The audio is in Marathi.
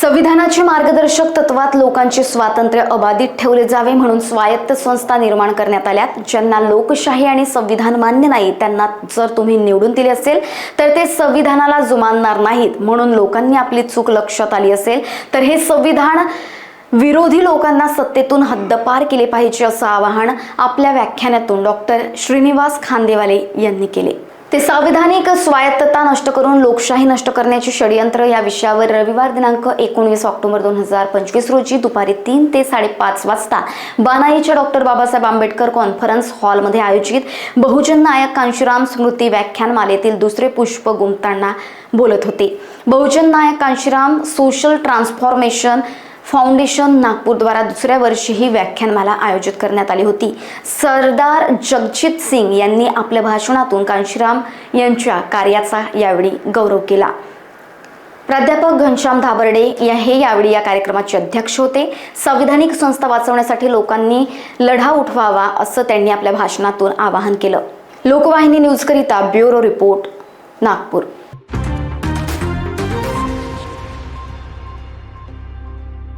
संविधानाची मार्गदर्शक तत्वात लोकांचे स्वातंत्र्य अबाधित ठेवले जावे म्हणून स्वायत्त संस्था निर्माण करण्यात आल्यात. ज्यांना लोकशाही आणि संविधान मान्य नाही त्यांना जर तुम्ही निवडून दिले असेल तर ते संविधानाला जुमानणार नाहीत. म्हणून लोकांनी आपली चूक लक्षात आली असेल तर हे संविधान विरोधी लोकांना सत्तेतून हद्दपार केले पाहिजे असं आवाहन आपल्या व्याख्यानातून डॉक्टर श्रीनिवास खांदेवाले यांनी केले. ते संविधानिक स्वायत्तता नष्ट करून लोकशाही नष्ट करण्याचे षडयंत्र या विषयावर रविवार दिनांक एकोणवीस ऑक्टोबर दोन हजार पंचवीस रोजी दुपारी तीन ते साडेपाच वाजता बानाईच्या डॉक्टर बाबासाहेब आंबेडकर कॉन्फरन्स हॉलमध्ये आयोजित बहुजन नायक कांशीराम स्मृती व्याख्यानमालेतील दुसरे पुष्प गुंफताना बोलत होते. बहुजन नायक कांशीराम सोशल ट्रान्सफॉर्मेशन फाउंडेशन नागपूरद्वारा दुसऱ्या वर्षी ही व्याख्यानमाला आयोजित करण्यात आली होती. सरदार जगजित सिंग यांनी आपल्या भाषणातून कांशीराम यांच्या कार्याचा यावेळी गौरव केला. प्राध्यापक घनश्याम धाबर्डे या हे यावेळी या कार्यक्रमाचे अध्यक्ष होते. संविधानिक संस्था वाचवण्यासाठी लोकांनी लढा उठवावा असं त्यांनी आपल्या भाषणातून आवाहन केलं. लोकवाहिनी न्यूजकरिता ब्युरो रिपोर्ट नागपूर.